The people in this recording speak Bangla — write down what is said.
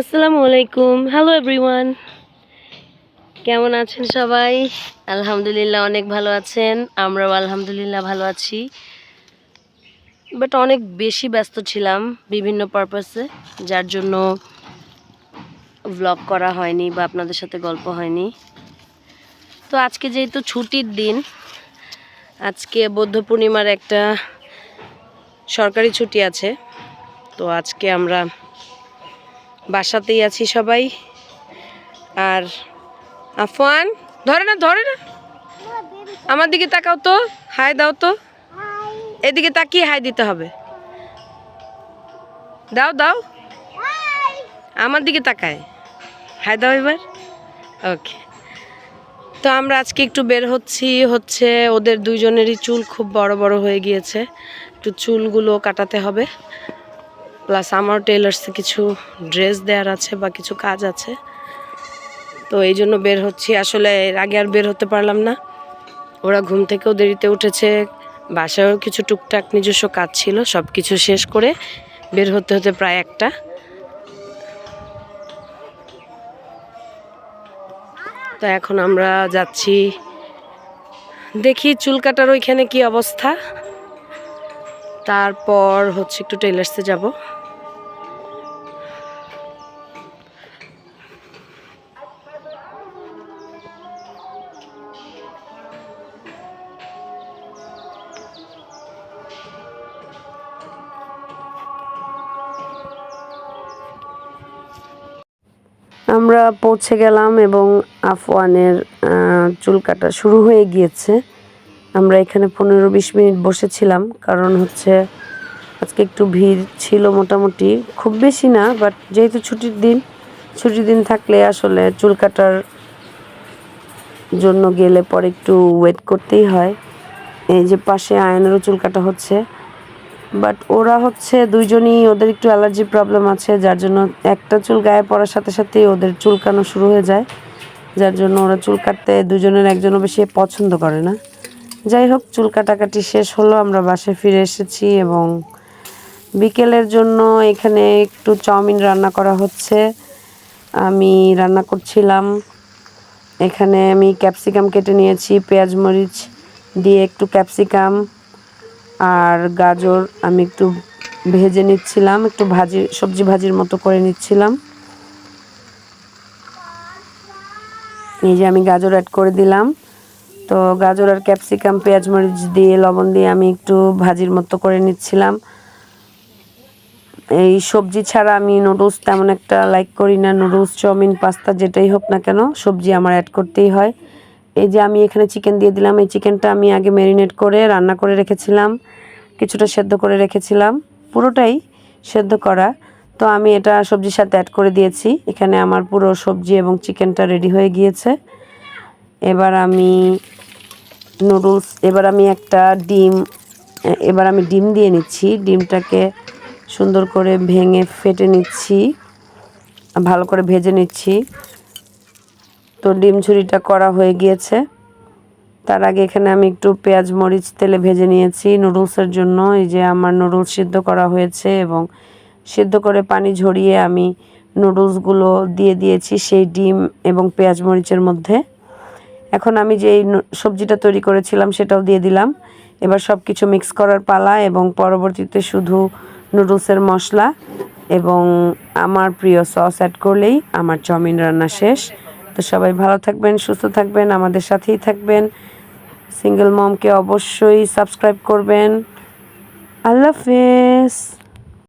আসসালামু আলাইকুম। হ্যালো এভরিওয়ান কেমন আছেন সবাই? আলহামদুলিল্লাহ, অনেক ভালো আছেন। আমরাও আলহামদুলিল্লাহ ভালো আছি। বাট অনেক বেশি ব্যস্ত ছিলাম বিভিন্ন পারপাসে যার জন্য ভ্লগ করা হয়নি বা আপনাদের সাথে গল্প হয়নি। তো আজকে যেহেতু ছুটির দিন, আজকে বৌদ্ধ পূর্ণিমার একটা সরকারি ছুটি আছে। তো আজকে আমরা বাসাতেই আছি সবাই। আর আফওয়ান, ধরে না ধরে না। আমার দিকে তাকাও তো, হাই দাও তো। এদিকে তাকিয়ে হাই দিতে হবে। দাও দাও। আমার দিকে তাকায়। হাই দাও এবার। ওকে তো আমরা আজকে একটু বের হচ্ছি, হচ্ছে ওদের দুইজনেরই চুল খুব বড় বড় হয়ে গিয়েছে। একটু চুলগুলো কাটাতে হবে। প্লাস আমার টেলার্সে কিছু ড্রেস দেওয়ার আছে বা কিছু কাজ আছে। তো এই জন্য বের হচ্ছি। আসলে এর আগে আর বের হতে পারলাম না। ওরা ঘুম থেকেও দেরিতে উঠেছে। বাসায়ও কিছু টুকটাক নিজস্ব কাজ ছিল। সব কিছু শেষ করে বের হতে হতে প্রায় একটা। তো এখন আমরা যাচ্ছি। দেখি চুল কাটার ওইখানে কি অবস্থা। তারপর হচ্ছে একটু টেলার্সে যাব। আমরা পৌঁছে গেলাম এবং আফওয়ানের চুল কাটা শুরু হয়ে গিয়েছে। আমরা এখানে পনেরো বিশ মিনিট বসেছিলাম, কারণ হচ্ছে আজকে একটু ভিড় ছিল মোটামুটি। খুব বেশি না বাট যেহেতু ছুটির দিন ছুটির দিন থাকলে আসলে চুল কাটার জন্য গেলে পরে একটু ওয়েট করতেই হয়। এই যে পাশে আয়নেরও চুল কাটা হচ্ছে বাট ওরা হচ্ছে দুইজনই ওদের একটু অ্যালার্জি প্রবলেম আছে, যার জন্য একটা চুল গায়ে পড়ার সাথে সাথেই ওদের চুলকানো শুরু হয়ে যায়। যার জন্য ওরা চুল কাটতে দুজনের একজনও বেশি পছন্দ করে না। যাই হোক চুল কাটাকাটি শেষ হলো, আমরা বাসায় ফিরে এসেছি এবং বিকেলের জন্য এখানে একটু চাউমিন রান্না করা হচ্ছে। আমি রান্না করছিলাম। এখানে আমি ক্যাপসিকাম কেটে নিয়েছি, পেঁয়াজ মরিচ দিয়ে একটু ক্যাপসিকাম আর গাজর আমি একটু ভেজে নিচ্ছিলাম, একটু ভাজি, সবজি ভাজির মতো করে নিচ্ছিলাম। এই যে আমি গাজর অ্যাড করে দিলাম। তো গাজর আর ক্যাপসিকাম, পেঁয়াজ মরিচ দিয়ে, লবণ দিয়ে আমি একটু ভাজির মতো করে নিচ্ছিলাম। এই সবজি ছাড়া আমি নুডলস তেমন একটা লাইক করি না। নুডলস, চাউমিন, পাস্তা যেটাই হোক না কেন, সবজি আমার অ্যাড করতেই হয়। এই যে আমি এখানে চিকেন দিয়ে দিলাম। এই চিকেনটা আমি আগে ম্যারিনেট করে, রান্না করে রেখেছিলাম। কিছুটা সেদ্ধ করে রেখেছিলাম। পুরোটাই সেদ্ধ করা। তো আমি এটা সবজির সাথে অ্যাড করে দিয়েছি। এখানে আমার পুরো সবজি এবং চিকেনটা রেডি হয়ে গিয়েছে। এবার আমি নুডলস, এবার আমি একটা ডিম এবার আমি ডিম দিয়ে নিচ্ছি। ডিমটাকে সুন্দর করে ভেঙে ফেটে নিচ্ছি, ভালো করে ভেজে নিচ্ছি। তো ডিম ঝুড়িটা করা হয়ে গিয়েছে। তার আগে এখানে আমি একটু পেঁয়াজ, মরিচ, তেলে ভেজে নিয়েছি নুডলসের জন্য। এই যে আমার নুডলস সিদ্ধ করা হয়েছে এবং সিদ্ধ করে পানি ঝরিয়ে আমি নুডলসগুলো দিয়ে দিয়েছি সেই ডিম এবং পেঁয়াজ, মরিচের মধ্যে। এখন আমি যে সবজিটা তৈরি করেছিলাম সেটাও দিয়ে দিলাম। এবার সব কিছু মিক্স করার পালা এবং পরবর্তীতে শুধু নুডলসের মশলা এবং আমার প্রিয় সস অ্যাড করলেই আমার চাউমিন রান্না শেষ। তো সবাই ভালো থাকবেন, সুস্থ থাকবেন, আমাদের সাথেই থাকবেন। সিঙ্গেল মমকে অবশ্যই সাবস্ক্রাইব করবেন। আল্লাহ হাফেজ।